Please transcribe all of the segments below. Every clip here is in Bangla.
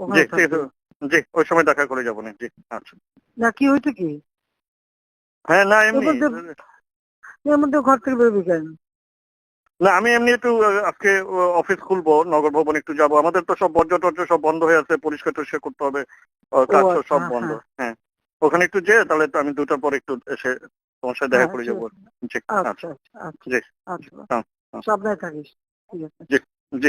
জি জি ওই সময় দেখা করে যাব না জি আচ্ছা। না কি হয়েছে কি? হ্যাঁ না এমনি এর মধ্যে- ঘর থেকে বেরোবি কেন? না আমি এমনি একটু আজকে অফিস খুলবো নগর ভবন একটু যাব। আমাদের তো সব বর্জ্য টর্জ্য সব বন্ধ হয়ে আছে পরিষ্কার টরিষ্কার করতে হবে কাজ আচ্ছা, সব হ্যাঁ, বন্ধ। হ্যাঁ। ওখানে একটু যেয়ে তাহলে তো আমি দুটার পর একটু এসে তোমার সাথে দেখা হ্যাঁ, করে যাব। জি আচ্ছা আচ্ছা। আচ্ছা জি আচ্ছা। হ্যাঁ, হ্যাঁ। সাবধানে থাকিস ঠিক জি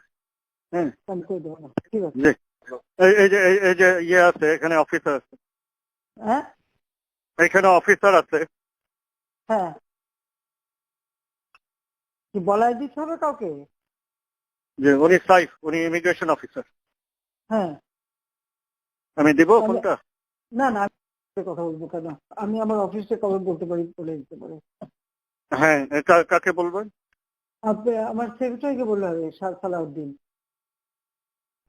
হুম। আমি করে দেবো না ঠিক আছে? এই যে এই- এই যে ইয়ে আছে এখানে অফিসার আছে। হ্যাঁ? এখানে অফিসার আছে। হ্যাঁ। কি বলাই দিতে হবে কাউকে? যে উনি সাইফ উনি ইমিগ্রেশন অফিসার হ্যাঁ। আমি দিব ফোনটা? না না কথা বলব কেন? আমি আমার অফিসে কবে বলতে পারি বলে দিতে পারি। হ্যাঁ কাকে বলবেন? আপনি আমার সেক্রেটারিকে বললে হবে সালাউদ্দিন।